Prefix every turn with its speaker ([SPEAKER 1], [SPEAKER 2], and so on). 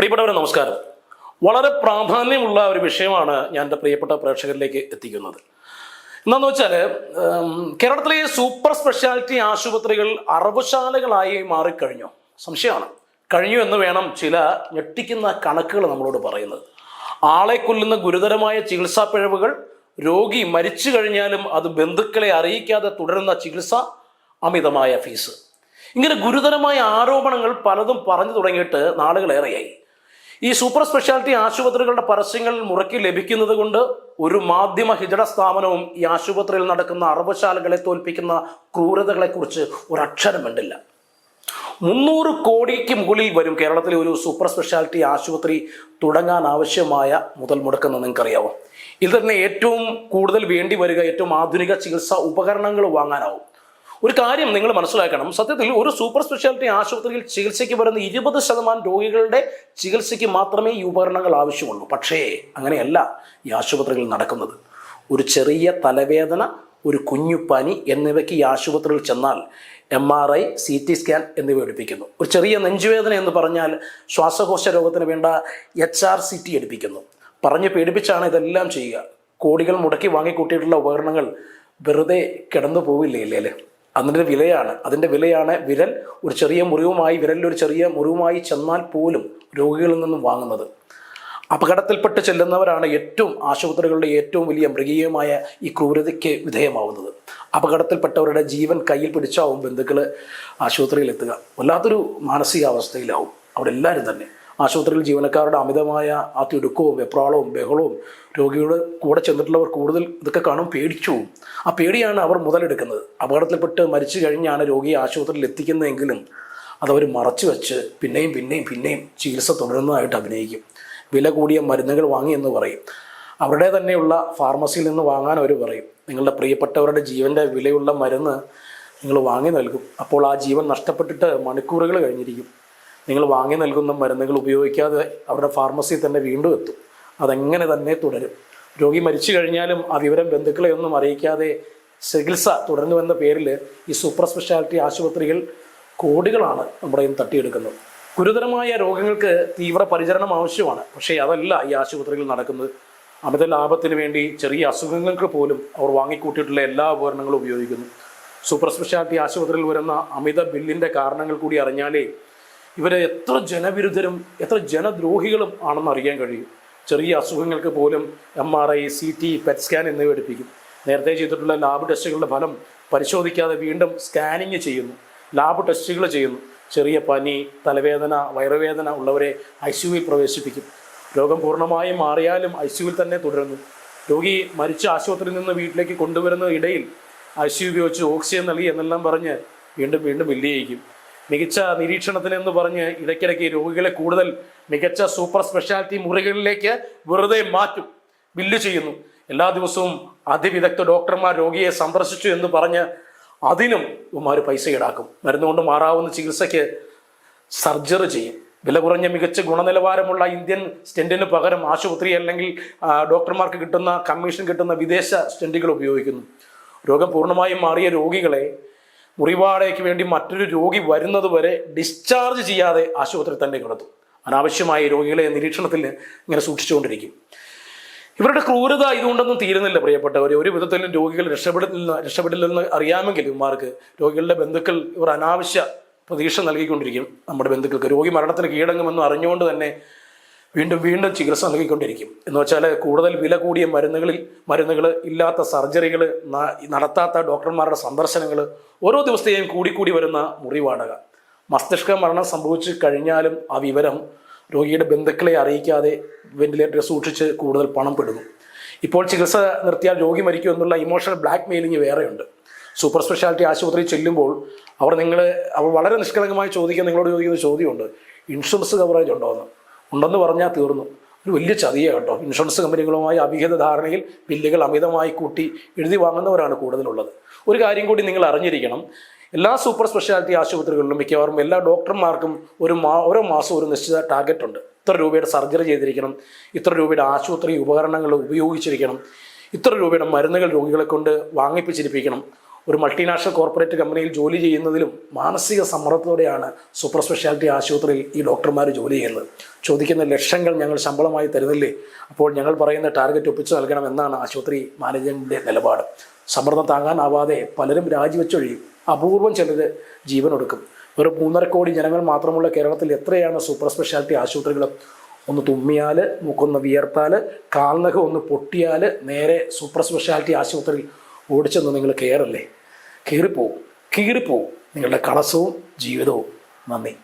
[SPEAKER 1] പ്രിയപ്പെട്ടവരെ നമസ്കാരം. വളരെ പ്രാധാന്യമുള്ള ഒരു വിഷയമാണ് ഞാൻ എന്റെ പ്രിയപ്പെട്ട പ്രേക്ഷകരിലേക്ക് എത്തിക്കുന്നത്. എന്താന്ന് വെച്ചാൽ കേരളത്തിലെ സൂപ്പർ സ്പെഷ്യാലിറ്റി ആശുപത്രികൾ അറവുശാലകളായി മാറിക്കഴിഞ്ഞു. സംശയമാണ്. കഴിഞ്ഞു എന്ന് വേണം ചില ഞെട്ടിക്കുന്ന കണക്കുകൾ നമ്മളോട് പറയുന്നത്. ആളെ കൊല്ലുന്ന ഗുരുതരമായ ചികിത്സാ പിഴവുകൾ രോഗി മരിച്ചു കഴിഞ്ഞാലും അത് ബന്ധുക്കളെ അറിയിക്കാതെ തുടരുന്ന ചികിത്സ അമിതമായ ഫീസ്. ഇങ്ങനെ ഗുരുതരമായ ആരോപണങ്ങൾ പലതും പറഞ്ഞു തുടങ്ങിയിട്ട് നാളുകളേറെയായി. ഈ സൂപ്പർ സ്പെഷ്യാലിറ്റി ആശുപത്രികളുടെ പരസ്യങ്ങൾ മുറക്കി ലഭിക്കുന്നത് കൊണ്ട് ഒരു മാധ്യമ ഹിജട സ്ഥാപനവും ഈ ആശുപത്രിയിൽ നടക്കുന്ന അറവശാലകളെ തോൽപ്പിക്കുന്ന ക്രൂരതകളെക്കുറിച്ച് ഒരക്ഷരം വേണ്ടില്ല മുന്നൂറ് കോടിക്ക് മുകളിൽ വരും കേരളത്തിലെ ഒരു സൂപ്പർ സ്പെഷ്യാലിറ്റി ആശുപത്രി തുടങ്ങാൻ ആവശ്യമായ മുതൽ മുടക്കെന്ന് നിങ്ങൾക്കറിയാവോ? ഇതിൽ തന്നെ ഏറ്റവും കൂടുതൽ വേണ്ടി വരിക ഏറ്റവും ആധുനിക ചികിത്സാ ഉപകരണങ്ങൾ വാങ്ങാനാവും. ഒരു കാര്യം നിങ്ങൾ മനസ്സിലാക്കണം. സത്യത്തിൽ ഒരു സൂപ്പർ സ്പെഷ്യാലിറ്റി ആശുപത്രിയിൽ ചികിത്സയ്ക്ക് വരുന്ന ഇരുപത് ശതമാനം രോഗികളുടെ ചികിത്സയ്ക്ക് മാത്രമേ ഈ ഉപകരണങ്ങൾ ആവശ്യമുള്ളൂ. പക്ഷേ അങ്ങനെയല്ല ഈ ആശുപത്രികളിൽ നടക്കുന്നത്. ഒരു ചെറിയ തലവേദന ഒരു കുഞ്ഞുപ്പനി പനി എന്നിവയ്ക്ക് ഈ ആശുപത്രിയിൽ ചെന്നാൽ M R I C T scan എന്നിവ എടുപ്പിക്കുന്നു. ഒരു ചെറിയ നെഞ്ചുവേദന എന്ന് പറഞ്ഞാൽ ശ്വാസകോശ രോഗത്തിന് വേണ്ട എച്ച് ആർ സി ടി എടുപ്പിക്കുന്നു. പറഞ്ഞ് പേടിപ്പിച്ചാണ് ഇതെല്ലാം ചെയ്യുക. കോടികൾ മുടക്കി വാങ്ങിക്കൂട്ടിയിട്ടുള്ള ഉപകരണങ്ങൾ വെറുതെ കിടന്നു പോവില്ലേ ഇല്ലേ അതിന്റെ വിലയാണ്. അതിന്റെ വിലയാണ് വിരൽ ഒരു ചെറിയ മുറിവുമായി വിരലിൽ ഒരു ചെറിയ മുറിവുമായി ചെന്നാൽ പോലും രോഗികളിൽ നിന്നും വാങ്ങുന്നത്. അപകടത്തിൽപ്പെട്ട് ചെല്ലുന്നവരാണ് ഏറ്റവും ആശുപത്രികളുടെ ഏറ്റവും വലിയ മൃഗീയമായ ഈ ക്രൂരതയ്ക്ക് വിധേയമാവുന്നത്. അപകടത്തിൽപ്പെട്ടവരുടെ ജീവൻ കയ്യിൽ പിടിച്ചാവും ബന്ധുക്കൾ ആശുപത്രിയിൽ എത്തുക. വല്ലാത്തൊരു മാനസികാവസ്ഥയിലാവും. അവിടെ എല്ലാവരും തന്നെ. ആശുപത്രിയിൽ ജീവനക്കാരുടെ അമിതമായ ആ തിടുക്കവും വെപ്രാളവും ബഹളവും രോഗിയുടെ കൂടെ ചെന്നിട്ടുള്ളവർ കൂടുതൽ ഇതൊക്കെ കാണും പേടിച്ചു. ആ പേടിയാണ് അവർ മുതലെടുക്കുന്നത്. അപകടത്തിൽപ്പെട്ട് മരിച്ചു കഴിഞ്ഞാണ് രോഗിയെ ആശുപത്രിയിൽ എത്തിക്കുന്നതെങ്കിലും അതവർ മറച്ചു വെച്ച് പിന്നെയും പിന്നെയും പിന്നെയും ചികിത്സ തുടരുന്നതായിട്ട് അഭിനയിക്കും. വില കൂടിയ മരുന്നുകൾ വാങ്ങി എന്ന് പറയും. അവരുടെ തന്നെയുള്ള ഫാർമസിയിൽ നിന്ന് വാങ്ങാൻ അവർ പറയും. നിങ്ങളുടെ പ്രിയപ്പെട്ടവരുടെ ജീവന്റെ വിലയുള്ള മരുന്ന് നിങ്ങൾ വാങ്ങി നൽകും. അപ്പോൾ ആ ജീവൻ നഷ്ടപ്പെട്ടിട്ട് മണിക്കൂറുകൾ കഴിഞ്ഞിരിക്കും. നിങ്ങൾ വാങ്ങി നൽകുന്ന മരുന്നുകൾ ഉപയോഗിക്കാതെ അവരുടെ ഫാർമസിയിൽ തന്നെ വീണ്ടും എത്തും. അതെങ്ങനെ തന്നെ തുടരും. രോഗി മരിച്ചു കഴിഞ്ഞാലും ആ വിവരം ബന്ധുക്കളെ ഒന്നും അറിയിക്കാതെ ചികിത്സ തുടരുന്നുവെന്ന പേരിൽ ഈ സൂപ്പർ സ്പെഷ്യാലിറ്റി ആശുപത്രികൾ കോടികളാണ് നമ്മുടെ ഇന്ന് തട്ടിയെടുക്കുന്നത്. ഗുരുതരമായ രോഗങ്ങൾക്ക് തീവ്ര പരിചരണം ആവശ്യമാണ്. പക്ഷേ അതല്ല ഈ ആശുപത്രികൾ നടക്കുന്നത്. അമിത ലാഭത്തിന് വേണ്ടി ചെറിയ അസുഖങ്ങൾക്ക് പോലും അവർ വാങ്ങിക്കൂട്ടിയിട്ടുള്ള എല്ലാ ഉപകരണങ്ങളും ഉപയോഗിക്കുന്നു. സൂപ്പർ സ്പെഷ്യാലിറ്റി ആശുപത്രിയിൽ വരുന്ന അമിത ബില്ലിന്റെ കാരണങ്ങൾ കൂടി അറിഞ്ഞാലേ ഇവരെ എത്ര ജനവിരുദ്ധരും എത്ര ജനദ്രോഹികളും ആണെന്ന് അറിയാൻ കഴിയും. ചെറിയ അസുഖങ്ങൾക്ക് പോലും M R I C T PET scan എന്നിവ എടുപ്പിക്കും. നേരത്തെ ചെയ്തിട്ടുള്ള ലാബ് ടെസ്റ്റുകളുടെ ഫലം പരിശോധിക്കാതെ വീണ്ടും സ്കാനിങ് ചെയ്യുന്നു. ലാബ് ടെസ്റ്റുകൾ ചെയ്യുന്നു. ചെറിയ പനി തലവേദന വയറുവേദന ഉള്ളവരെ ഐ സിയുവിൽ പ്രവേശിപ്പിക്കും. രോഗം പൂർണമായും മാറിയാലും ഐ സിയുവിൽ തന്നെ തുടരുന്നു. രോഗി മരിച്ച ആശുപത്രിയിൽ നിന്ന് വീട്ടിലേക്ക് കൊണ്ടുവരുന്ന ഇടയിൽ ഐ സി ഉപയോഗിച്ച് ഓക്സിജൻ നൽകി എന്നെല്ലാം പറഞ്ഞ് വീണ്ടും വീണ്ടും ബില്ല് ചെയ്യിക്കും മികച്ച നിരീക്ഷണത്തിന് എന്ന് പറഞ്ഞ് ഇടയ്ക്കിടയ്ക്ക് രോഗികളെ കൂടുതൽ മികച്ച സൂപ്പർ സ്പെഷ്യാലിറ്റി മുറികളിലേക്ക് വെറുതെ മാറ്റും ബില്ല് ചെയ്യുന്നു. എല്ലാ ദിവസവും അതിവിദഗ്ധ ഡോക്ടർമാർ രോഗിയെ സന്ദർശിച്ചു എന്ന് പറഞ്ഞ് അതിനും ഇവന്മാർ പൈസ ഈടാക്കും. മരുന്നുകൊണ്ട് മാറാവുന്ന ചികിത്സയ്ക്ക് സർജറി ചെയ്യും. വില കുറഞ്ഞ മികച്ച ഗുണനിലവാരമുള്ള ഇന്ത്യൻ സ്റ്റെന്റിന് പകരം ആശുപത്രി അല്ലെങ്കിൽ ഡോക്ടർമാർക്ക് കിട്ടുന്ന കമ്മീഷൻ കിട്ടുന്ന വിദേശ സ്റ്റെന്റുകൾ ഉപയോഗിക്കുന്നു. രോഗം പൂർണമായും മാറിയ രോഗികളെ മുറിവാടകയ്ക്ക് വേണ്ടി മറ്റൊരു രോഗി വരുന്നത് വരെ ഡിസ്ചാർജ് ചെയ്യാതെ ആശുപത്രി തന്നെ കിടത്തും അനാവശ്യമായ രോഗികളെ നിരീക്ഷണത്തിൽ ഇങ്ങനെ സൂക്ഷിച്ചുകൊണ്ടിരിക്കും. ഇവരുടെ ക്രൂരത ഇതുകൊണ്ടൊന്നും തീരുന്നില്ല പ്രിയപ്പെട്ടവർ ഒരു വിധത്തിലും രോഗികൾ രക്ഷപ്പെടില്ല രക്ഷപ്പെടില്ലെന്ന് അറിയാമെങ്കിൽ ഇവന്മാർക്ക് രോഗികളുടെ ബന്ധുക്കൾ ഇവർ അനാവശ്യ പ്രതീക്ഷ നൽകിക്കൊണ്ടിരിക്കും. നമ്മുടെ ബന്ധുക്കൾക്ക് രോഗി മരണത്തിന് കീഴടങ്ങുമെന്ന് അറിഞ്ഞുകൊണ്ട് തന്നെ വീണ്ടും വീണ്ടും ചികിത്സ നൽകിക്കൊണ്ടിരിക്കും. എന്ന് വെച്ചാൽ കൂടുതൽ വില കൂടിയ മരുന്നുകളിൽ മരുന്നുകൾ ഇല്ലാത്ത സർജറികൾ നടത്താത്ത ഡോക്ടർമാരുടെ സന്ദർശനങ്ങൾ ഓരോ ദിവസത്തെയും കൂടിക്കൂടി വരുന്ന മുറിവാടക മസ്തിഷ്ക മരണം സംഭവിച്ചു കഴിഞ്ഞാലും ആ വിവരം രോഗിയുടെ ബന്ധുക്കളെ അറിയിക്കാതെ വെന്റിലേറ്ററിൽ സൂക്ഷിച്ച് കൂടുതൽ പണം പെടുന്നു. ഇപ്പോൾ ചികിത്സ നിർത്തിയാൽ രോഗി മരിക്കും എന്നുള്ള ഇമോഷണൽ ബ്ലാക്ക് മെയിലിംഗ് വേറെയുണ്ട്. സൂപ്പർ സ്പെഷ്യാലിറ്റി ആശുപത്രിയിൽ ചെല്ലുമ്പോൾ അവർ നിങ്ങൾ അവർ വളരെ നിഷ്കളങ്കമായി ചോദിക്കാൻ നിങ്ങളോട് ചോദിക്കുന്ന ചോദ്യമുണ്ട്. ഇൻഷുറൻസ് കവറേജ് ഉണ്ടോ എന്ന്. ഉണ്ടെന്ന് പറഞ്ഞാൽ തീർന്നു. ഒരു വലിയ ചതിയാണ് കേട്ടോ. ഇൻഷുറൻസ് കമ്പനികളുമായി അവിഹിത ധാരണയിൽ ബില്ലുകൾ അമിതമായി കൂട്ടി എഴുതി വാങ്ങുന്നവരാണ് കൂടുതലുള്ളത്. ഒരു കാര്യം കൂടി നിങ്ങൾ അറിഞ്ഞിരിക്കണം. എല്ലാ സൂപ്പർ സ്പെഷ്യാലിറ്റി ആശുപത്രികളിലും മിക്കവാറും എല്ലാ ഡോക്ടർമാർക്കും ഒരു മാ ഓരോ മാസം ഒരു നിശ്ചിത ടാർഗറ്റ് ഉണ്ട്. ഇത്ര രൂപയുടെ സർജറി ചെയ്തിരിക്കണം. ഇത്ര രൂപയുടെ ആശുപത്രി ഉപകരണങ്ങൾ ഉപയോഗിച്ചിരിക്കണം. ഇത്ര രൂപയുടെ മരുന്നുകൾ രോഗികളെ കൊണ്ട് വാങ്ങിപ്പിച്ചിരിപ്പിക്കണം. ഒരു മൾട്ടിനാഷണൽ കോർപ്പറേറ്റ് കമ്പനിയിൽ ജോലി ചെയ്യുന്നതിലും മാനസിക സമ്മർദ്ദത്തോടെയാണ് സൂപ്പർ സ്പെഷ്യാലിറ്റി ആശുപത്രിയിൽ ഈ ഡോക്ടർമാർ ജോലി ചെയ്യുന്നത്. ചോദിക്കുന്ന ലക്ഷങ്ങൾ ഞങ്ങൾ ശമ്പളമായി തരുന്നില്ലേ? അപ്പോൾ ഞങ്ങൾ പറയുന്ന ടാർഗറ്റ് ഒപ്പിച്ചു നൽകണം എന്നാണ് ആശുപത്രി മാനേജ്മെന്റിന്റെ നിലപാട്. സമ്മർദ്ദം താങ്ങാനാവാതെ പലരും രാജിവെച്ചൊഴിയും അപൂർവം ചിലർ ജീവനൊടുക്കും. വെറും മൂന്നര കോടി ജനങ്ങൾ മാത്രമുള്ള കേരളത്തിൽ എത്രയാണ് സൂപ്പർ സ്പെഷ്യാലിറ്റി ആശുപത്രികൾ ഒന്ന് തുമ്മിയാൽ മുക്കൊന്ന് വിയർത്താൽ കാൽനഖം ഒന്ന് പൊട്ടിയാൽ നേരെ സൂപ്പർ സ്പെഷ്യാലിറ്റി ആശുപത്രിയിൽ ഓടിച്ചെന്ന് നിങ്ങൾ കയറല്ലേ? കീറിപ്പോവും. കീറിപ്പോവും. നിങ്ങളുടെ കളസവും ജീവിതവും. നന്ദി.